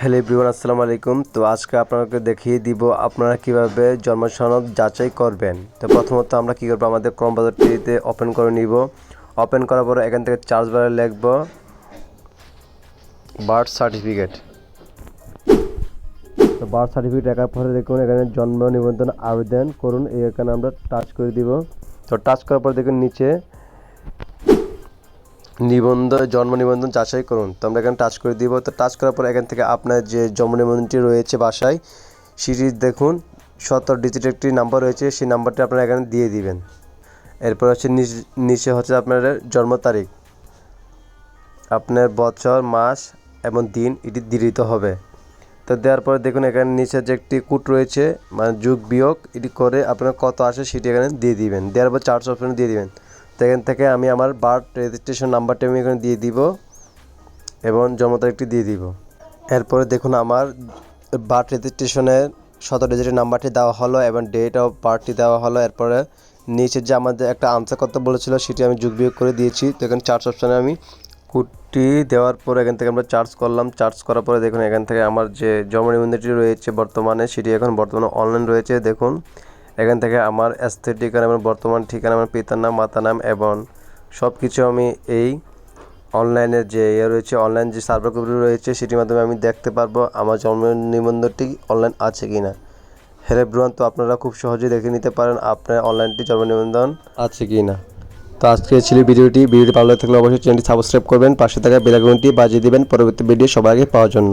Hello everyone, আসসালামু আলাইকুম। তো আজকে আপনাকে দেখিয়ে দিব আপনারা কীভাবে জন্ম সনদ যাচাই করবেন। তো প্রথমত আমরা কি করব? আমাদের ক্রম বাজারটিতে ওপেন করে নিব। ওপেন করার পরে এখান থেকে চার্জ বারে লিখব বার্থ সার্টিফিকেট তো বার্থ সার্টিফিকেট রাখার পরে দেখুন, এখানে জন্ম নিবন্ধন আবেদন করুন। এখানে আমরা টাচ করে দিব। তো টাচ করার পর দেখুন, নিচে নিবন্ধন, জন্ম নিবন্ধন যাচাই করুন। তো আমরা এখানে টাচ করে দিব। তো টাচ করার পর এখান থেকে আপনার যে জন্ম নিবন্ধনটি রয়েছে বাসায়, সেটি দেখুন। সতেরো ডিজিট একটি নাম্বার রয়েছে। সেই নাম্বারটি আপনারা এখানে দিয়ে দিবেন। এরপর হচ্ছে নিচ- হচ্ছে আপনার জন্ম তারিখ। আপনার বছর, মাস এবং দিন এটি দিতে হবে। তো দেওয়ার পরে দেখুন এখানে নিচে যে একটি কুট রয়েছে মানে যোগ বিয়োগ, এটি করে আপনার কত আসে সেটি এখানে দিয়ে দিবেন। দেওয়ার পর চার্জ অপশনে দিয়ে দিবেন। তো এখান থেকে আমি আমার বার্থ রেজিস্ট্রেশন নাম্বারটি আমি এখানে দিয়ে দিব এবং জন্ম তারিখটি দিয়ে দিব। এরপরে দেখুন আমার বার্থ রেজিস্ট্রেশনের শত ডিজিটের নাম্বারটি দেওয়া হলো এবং ডেট অফ বার্থটি দেওয়া হলো। এরপরে নিচে যে আমাদের একটা আনসার করতে বলেছিল, সেটি আমি যোগ বিয়োগ করে দিয়েছি। তো এখানে চার্জ অপশানে আমি কুটটি দেওয়ার পর এখান থেকে আমরা চার্জ করলাম। চার্জ করার পরে দেখুন এখান থেকে আমার যে জমা নিবন্ধনটি রয়েছে বর্তমানে, সেটি এখন বর্তমানে অনলাইন রয়েছে। দেখুন এখান থেকে আমার স্থির ঠিকানা এবং বর্তমান ঠিকানা আমার পিতার নাম, মাতার নাম এবং সব কিছু আমি এই অনলাইনের যে ইয়ে রয়েছে, অনলাইন যে সার্ভার কম্পিউটার রয়েছে, সেটির মাধ্যমে আমি দেখতে পারব আমার জন্ম নিবন্ধনটি অনলাইন আছে কি না হ্যালো ব্রুয়ান তো আপনারা খুব সহজেই দেখে নিতে পারেন আপনার অনলাইনটি জন্ম নিবন্ধন আছে কি না তো আজকে ছিল ভিডিওটি ভিডিওটি ভালো লাগলে অবশ্যই চ্যানেলটি সাবস্ক্রাইব করবেন, পাশে থাকা বেলাগুনটি বাজিয়ে দিবেন, পরবর্তী ভিডিও সবার আগে পাওয়ার জন্য।